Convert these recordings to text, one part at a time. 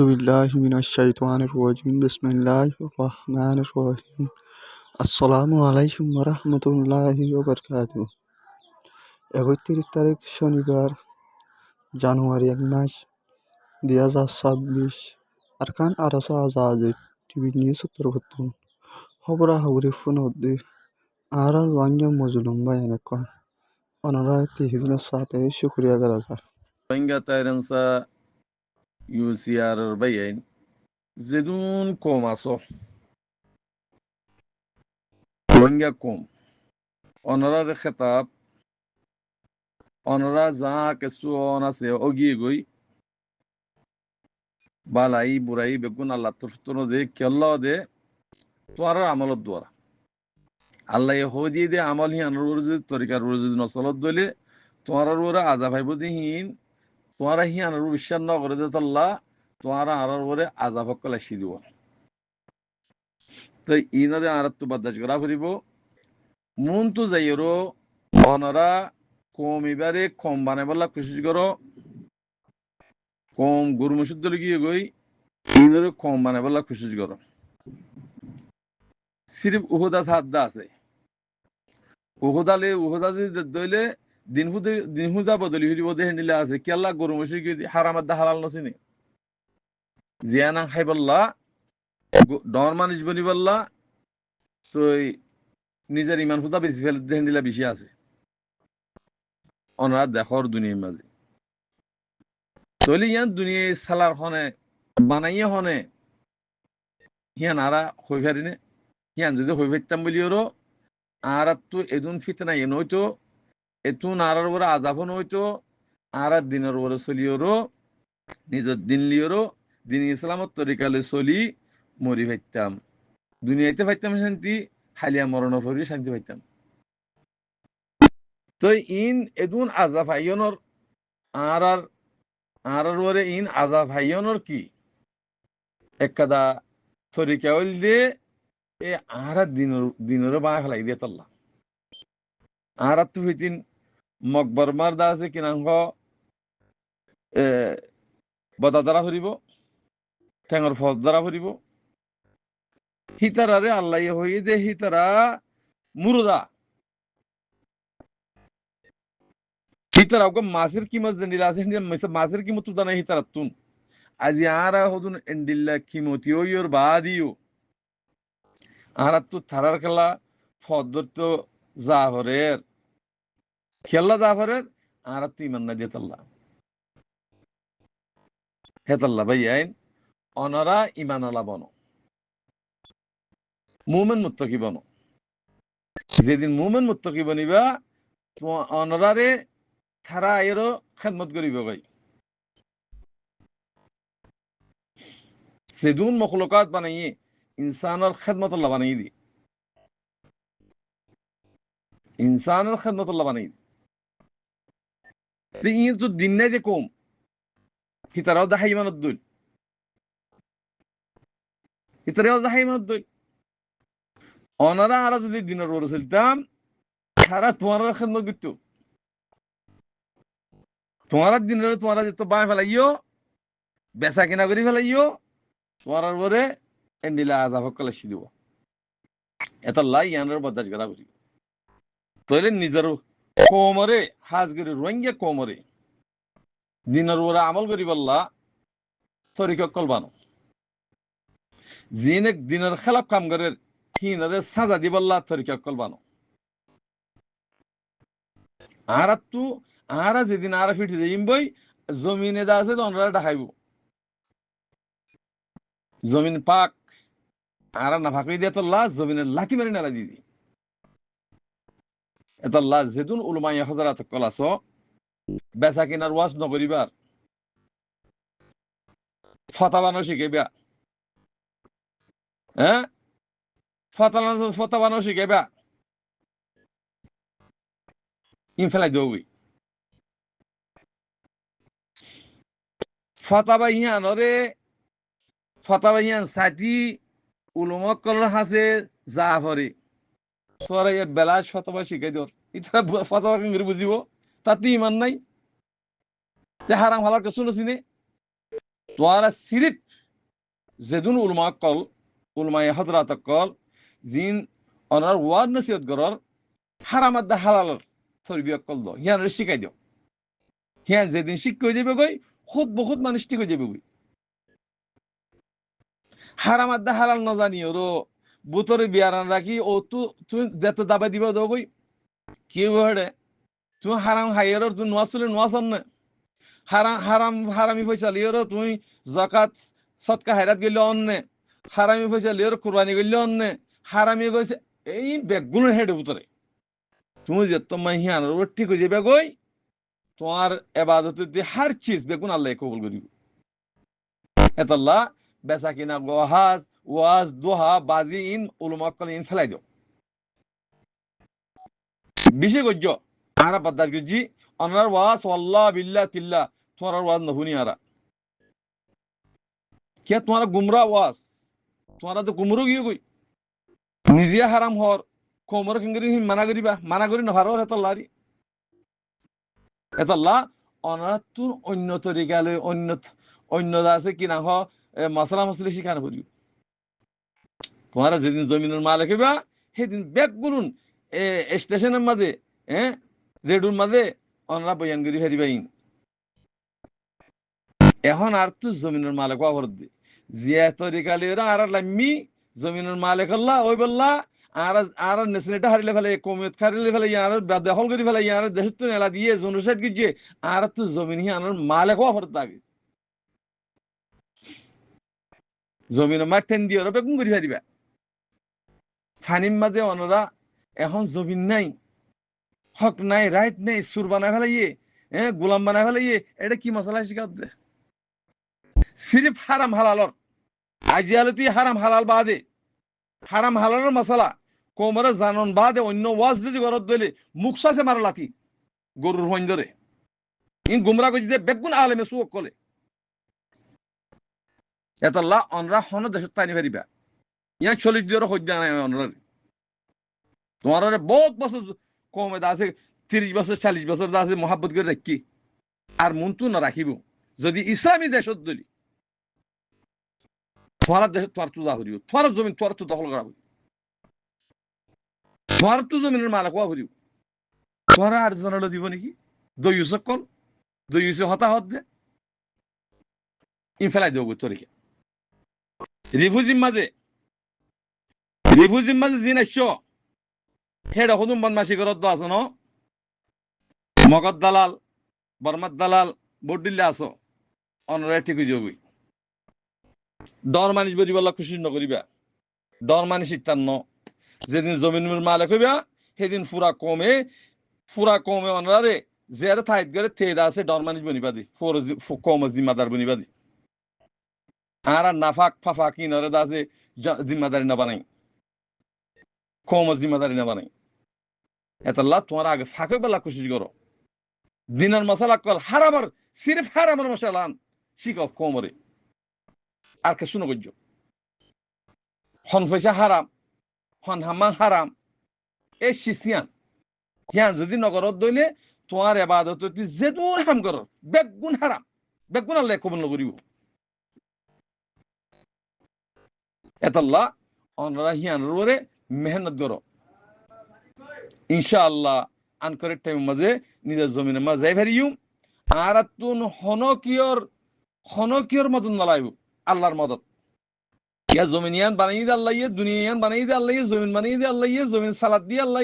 আউজুবিল্লাহ মিনাশাইতানিম বিসমিল্লাহ রহমান রহিম আসসালামু আলাইকুম রহমতুল্লাহ বরকাত একত্রিশ তারিখ শনিবার, জানুয়ারি এক মাস, দুই হাজার ছাব্বিশ। Arakan ARSA Azad, TV news উত্তরবর্তন খবরা হবরি ফোনদি আর আর রোহিঙ্গা মজলুম বা এনেকন অনারা তিহিদিনের সাথে শুক্রিয়া করা Rohingya তাইরেন্সা tayransa UCR bayan zedun kom aso Wenga kom onara re khitab onara za kesu ona se ogi goi balai burai begun Allah turtuno de kyalla de তোয়ার আমলত দ্বারা আল্লাহ হজি দে আমল হি আনুর তরিকার নসলত দলে তোমার ওরা আজাব হাইব দিহীন তোমারা হি আনার বিশ্বাস ন করে আল্লাহ তোমারা আনার ওরে আজাব হকল আসি দিব। তো ইনরে আর তো বাদাস করা ফুরিব। মন তো যাইরো, অনরা কম এবারে কম বানাইবলা কোশিশ করো। কম গরু মসুদ গিয়ে গই ইনরে কম বানাইবলা কোশিশ করো। সিরিফ উহুদা সাদ্দা আছে। উহুদালে উহুদা যদি দইলে দিনহুদা বদলি হইব দেহে নিলে আছে। কি আল্লাহ গরু মসি কি হারামাত দা হালাল নসিনি? জিয়ানা খাইবাল্লা ডর মানুষ বনিবাল্লা তো নিজের ইমান হুদা বেশি ফেলে দেহে নিলে বেশি আছে। অনারা দেখর দুনিয়ার মাঝে। তৈলি ইয়ান দুনিয়ায় সালার হনে, বানাইয়ে হনে, হিয়ান আরা হই ফারিনে। হিয়ান যদি হই ফারতাম বলি আর তো এদুন ফিতনা এ নয়তো এতুন আরার ওরা আজাবন হইতো আর দিনের ওরা চলিওরও নিজের দিন লিওরও দিন ইসলামত তরিকালে চলি, মরি ভাইতাম। দুনিয়াতে ভাইতাম শান্তি, হালিয়া মরণ ফরি শান্তি ভাইতাম। তো ইন এদুন আজা ভাইয়নর আর আর আর ওরে ইন আজা ভাইয়নর কি? একদা তরিকা হইল দিয়ে এ আর দিনের দিনের বা ফেলাই দিয়ে তল্লা। আর তো হইতিন মকবর মারদা আছে কিনাংশ এ, বদা দ্বারা ফুরিব, ঠেঙর ফজ দ্বারা ফুরিব। হিতারারে আল্লাহ হই যে হিতারা মুরদা। হিতারা ওকে মাছের কিমত জেন্ডিলা আছে মাছের কিমত তো জানাই হিতারা তুন। আজি আরা হদুন এন্ডিল্লা কিমতি ওইর বাদিও। আরা তো থারার খেলা ফদর তো জাহরের। খেলা জাফরের আর তুই ইমান না দিয়াতাল্লা হেতাল্লা ভাই, আইন, অনরা ইমান আলা বনো। মুমেন মুত্তকি বনো। যেদিন মুমেন মুত্তকি বনিবা অনরারে থারা আয়েরও খেদমত করিব গাই সেদুন মখলকাত বানাইয়ে, ইনসানের খেদমত বানাই দি। ইনসানের খেদমত আল্লাহ বানাই দি। ইয়ে তো দিন নাই যে কম হিতারাও দেখা ইমানত দইল হিতারাও দেখা ইমানত দইল অনারা আরা যদি দিনের ওর চলতাম সারা তোমার খেদমত করত তোমার দিনের তোমার যেত বাই ফেলাইও বেচা কিনা করি ফেলাইও তোমার পরে এন্ডিলা আজাব কলে দিব এত লাই ইয়ানের বদাস গড়া করি তৈলে নিজের কোমরে হাজগিরি রোহিঙ্গা কোমরে। দিনের ওরা আমল করি বললা, তরিক কলবানো জিনে দিনের খেলাপ কাম করে, হিনরে সাজা দি বললা, তরিক কলবানো আর তু আর যেদিন আর ফিটি যাইম বই, জমিনে দা আছে ওনারা দেখাইব। জমিন পাক, আর না ফাঁকি দিয়ে তো লা জমিনের লাকি মেরে নালা দিদি এটা লা যেদুন উলমাই হাজার কল আস বেচা কিনার ওয়াজ নকরিবার ফতাবানো শিখাইবা। হ্যাঁ? ফতাবানো ফতাবানো শিখাইবা। ইন ফেলাই দৌই ফতাবা ইহান রে ফতাবা ইহান সাথী উলমকল হাসে যা এ বেলাস ফতবা শিখাই দিও ইতা ফতবা কেন বুঝিব? তাতে ইমান নাই। হারাম তোয়ারা সিরিপ যেদুন উলমা কল কল জিন অনার ওয়াদ নসিহত গরর থরবি কল শিখাই দিও। যেদিন যাবে খুদ বহুত মানুষ ঠিক হয়ে যাবে গই হারামাদ্দা হালাল ন জানি ওরো বুতরে বিয়ারান রাখি, ও তু, তুই যেত দাবা দিবা গই কি হড়ে তুই হারাম হাইয়ার তুই নোয়াজ তুলে নোয়াজ না। হারাম হারাম, হারামি পয়সা লিওর তুই জাকাত সৎকা হাইরাত গেলে অন্নে হারামি পয়সা লিওর কুরবানি গেলে অন্নে হারামি গেছে এই বেগুন হেডে উতরে তুমি যে তোমার হিয়ান ঠিক হয়ে যাবে গই তোমার এবাদত হার চিজ বেগুন আল্লাহ কবুল করিব। এতাল্লাহ বেচা কিনা ওয়াজ, দোহা, বাজি, ইন ইন ফেলাই দিও। বিশে গজ্য আরা বাদ্দার গজ্জি অনার ওয়াজ, ওয়াল্লাহ, বিল্লাহ, তিল্লাহ তোমার ওয়াজ নহুনি আরা। কে তোমার গুমরা ওয়াজ? তোমার তো গুমরু গিয়ে গই হারাম হর কোমর মানা করিবা, মানা করি এতল্লা অনারা তুন অন্য তরিকালে অন্য অন্য আছে কি না হ মশলা মশলি শিখানো করি তোমারা যেদিন জমিনের মালিক হইবা, সেদিন ব্যাগ বলুন স্টেশনের মাঝে হ্যাঁ রেডুর মাঝে অনরা বয়ান করি ফেরিবাইন এখন আর তো জমিনের মালিক অবর দি জিয়া তরিকালি আর লাম্মি জমিনের মালিক আল্লাহ ওই বললা, আর আর নেসনেটা হারিলে ফেলে কমিয়ত হারিলে ফেলে আর দখল করে ফেলে আর দেশের তো নেলা দিয়ে জনসাইড গিয়ে আর তো জমিন হি আনার মালিক অবর থাকে জমিন মাঠ টেন দিয়ে ওরা বেগুন করি ফেরিবা ফানির মাঝে অনরা এখন জমিন নাই, হক নাই রাইট নাই সুর বানায় ফেলাইয়ে হ্যাঁ গোলাম বানায় ফেলাইয়ে এটা কি মশলা শিখাত দে সিরিফ হারাম হালালর আজি আলো তুই হারাম হালাল বাদে হারাম হালালের মশলা কোমরে জানন বাদে, অন্য ওয়াজ যদি ঘরত দইলে মুখ সাথে মারো লাথি গরুর হইন ধরে ইন গুমরা কইছি বেগুন আলেমে সুক কলে। এতল্লা অনরা হন দেশত তাইনি পারিবা ইয়ান চল্লিশ দিনের সজ্ঞা নাই অনরার। তোমার বহুত বছর কমে আছে, তিরিশ বছর, চাল্লিশ বছর আছে মহাব্বত করে রাখি আর মনটো নারাখিব। যদি ইসলামী দেশত দলি তোমার দেশত তোমার তো যা হরিব। তোমার জমিন তোমার তো দখল করা তোমার তো জমিনের মালিক হওয়া তোমার আর দিব ইউসক কল দই ইউসে হতাহত দে। ইন ফেলাই দেব তোরিকে রিফুজির মাঝে। রিফুজির মাঝে জিন আসছ হেড হদুম বদমাসি করত আছো ন? মগদ দালাল বর্মাত দালাল বডিল্লে আছো। অনরে ঠিক হয়ে যাবি ডর মানিস বলি বলা খুশি নকরিবা ডর মানিস ইত্যান্ন যেদিন জমিন মালিক হইবা, সেদিন ফুরা কমে ফুরা কমে অনরারে জের থাইত গেলে তেদা আছে ডর মানিস বনিবা দি ফোর কম জিম্মাদার বনিবা দি আর নাফাক ফাফাক ইনরে দাসে জিম্মাদারি না বানাই। কম জিম্মাদারি না বানাই। এতাল্লা তোমার আগে ফাঁকে বেলা কোশিশ করো। দিনের মশলা কল হারাবার, সিরিফ হারামের মশলা আন। শিকব কোমরে। আর কে শুনো গজ্য হন পয়সা হারাম, হন হামা হারাম। এ শিসিয়ান হিয়ান যদি নগরত দইলে তোমার এবাদত যে দূর হাম কর, বেগুন হারাম। বেগুন আল্লাহ কবল নকরিব। এতাল্লা, অনরা হিয়ান রোরে মেহনত করো। ইনশাআল্লাহ, আনকরের টাইম মাঝে নিজের জমিনের মাঝে যাই আর তুন হনকিয়র হনকিয়র মতন নলাইব, আল্লাহর মদত। ইয়া জমিন ইয়ান বানাই দিয়ে আল্লাহ দুনিয়া ইয়ান বানাই দিয়ে আল্লাহ জমিন বানাই দিয়ে আল্লাহ জমিন সালাদ দিয়ে আল্লাহ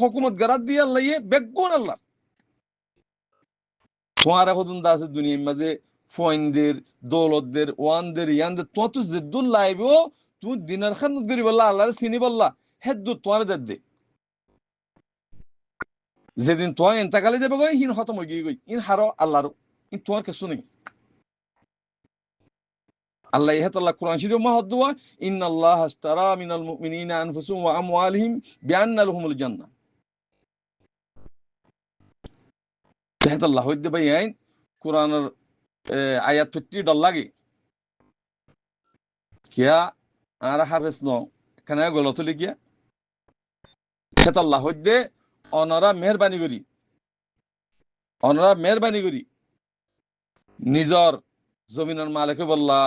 হকুমত গারাত দিয়ে আল্লাহ বেগুন আল্লাহ। তোমার এখন আছে দুনিয়ার মাঝে ফয়েনদের, দৌলতদের, ওয়ানদের, ইয়ানদের, তোমার তো জিদ্দুল লাইব তুমি দিনের খান করি বললা, আল্লাহর চিনি বললা হেদ্দু তোমার দে। যেদিন তোমার এন্তাকালে যাবে গই হিন হতম হয়ে গই, ইন হারো আল্লাহর ইন তোমার কিছু নেই। আল্লাহ ইহাতাল্লাহ কোরআন শরীফ মাহদুয়া ইন্নাল্লাহ আশতারা মিনাল মুমিনিনা আনফুসুহুম ওয়া আমওয়ালিহিম বিআন্না লাহুমুল জান্নাহ। ইহাতাল্লাহ হইতে ভাই আইন আয়াত ফিফটি ডল লাগে। কিয়া, আর হাফেজ ন, কেন গলত লিখিয়া? হেতাল্লাহ হইতে অনরা মেহরবানি করি। অনরা মেহরবানি করি। নিজর জমিনের মালিকে বললা,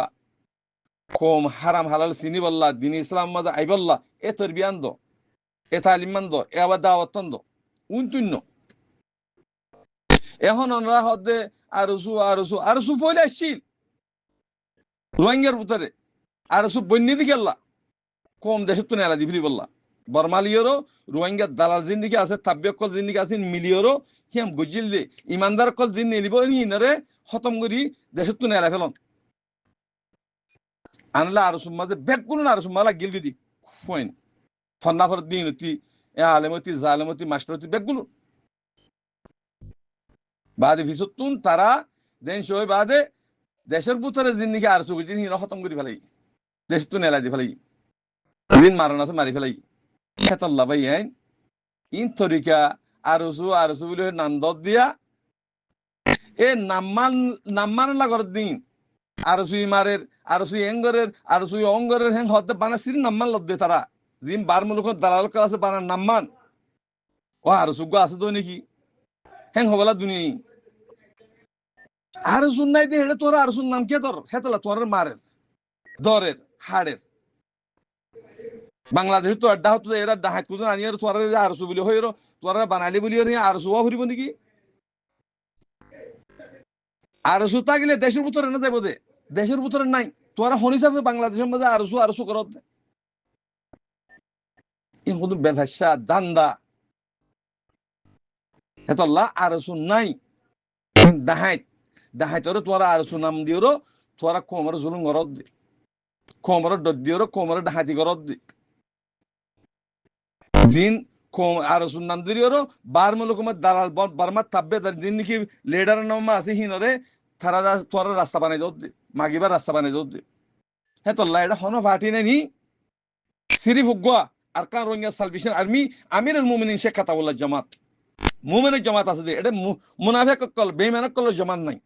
কম হারাম হালাল চিনি বললা, দিন ইসলাম মাঝে আই বললা, এ তোর বিয়ান এ তালিমান দো এ আবার দাওয়াতন দো উনতুন্য এখন ওনারা হদে আরসু আরসু আরসু পয়লে আসছিল। রোহিঙ্গার ভিতরে। আরসু বন্যে দিকে আল্লাহ। কম দেশের তো নেলা দিবলি বললা বর্মালিয়রও রোহিঙ্গার দালাল জিন্দিকে আছে তাব্যকল জিন্দিকে আছে, মিলিয়রও হিয়াম গজিল দে, ইমানদার কল জিন নিলিব হিনরে খতম করি দেশের তো নেলা ফেলন আনলা আরসু মাঝে বেগ কোনো আরসু মালা গিল গদি ফোন ফন্নাফর দিন অতি এ আলেমতি জালেমতি মাস্টারতি বেগগুলো বাদে ভিসতুন তারা দেন সই বাদে দেশের পুতরে জিন্দিকে আর সুখ জিন হিরা খতম করে ফেলাই। দেশ তো নেলা দি ফেলাই। দিন মারণ আছে, মারি ফেলাই। খেতল্লা ভাই আইন ইন তরিকা আরসু আরসু বলে নাম দত দিয়া। এ নাম্মান নাম্মান লাগর দিন। আরসু ইমারের আরসু এঙ্গরের আরসু অঙ্গরের হ্যাং হতে বানা সিরি নাম্মান লদ্দে তারা। জিম বার মুলুক দালাল আছে বানা নাম্মান। ও আরসু গো আছে তো নাকি? হ্যাং হবলা দুনিয়া আর শুন নাই হেডে তোর আর নাম কে তোর হেতলা তোর মারের দরের হাড়ের। বাংলাদেশ তো আড্ডা হতো এরা ডাহাত কুদন আনি আর তোর আর সু বলি হইরো তোর বানালি বলি আর সুয়া ফুরিব নাকি? আর সু থাকিলে দেশের ভিতরে না যাইব যে? দেশের ভিতরে নাই। তোরা হনি সাহেব বাংলাদেশের মধ্যে আর সু আর সু করত। ইন শুধু বেভাসা দান্দা। হেতল্লা আর সু নাই। দাহাইত। দাহাইতরে তোরা আর সুনাম দিওরো তোরা কোমর জুলুম গরত দি কোমর ডদ দিওরো কোমর ডাহাতি গরত দি জিন কোম আর সুনাম দিওরো বার মুলুকুমত দালাল বারমা তাব্বে দার জিন নাকি লিডার নামা আছে হিনরে তারা তোরা রাস্তা বানাই দত দি মাগিবার রাস্তা বানাই দত দি হে তো লাইডা হনো ফাটি নেনি সিরি ফুগুয়া আর কান রোহিঙ্গা সালভেশন আর্মি আমিরুল মুমিনিন শেখ কাতাবুল্লাহ জামাত মুমিনের জামাত আছে এটা মুনাফেক কল বেইমানক কল জামাত নাই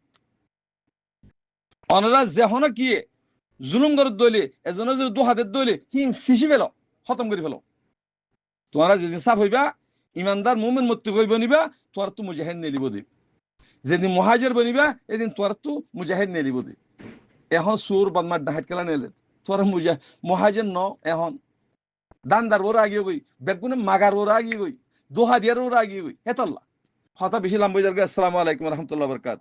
অনরা যেহন কি জুলুম করে দইলে এজনে যদি দু হাতের দইলে হিম ফিসি ফেল, খতম করে ফেল। তোমরা যেদিন সাফ হইবা, ইমানদার মুমিন মত্তি কই বনিবা তোমার তো মুজাহিদ নেলিব দিব যেদিন মহাজের বনিবা, এদিন তোমার তো মুজাহিদ নেলিব দিব এখন সুর বদমার ডাহাত কেলা নেলে। তোর মুজা, মহাজের ন, এখন। দানদার ওরা আগিয়ে গই বেগুনে মাগার ওরা আগিয়ে গই দোহা দিয়ার ওরা আগিয়ে গই হেতল্লা হতা বেশি লাম্বই আসসালামু আলাইকুম রহমতুল্লাহ বরকাত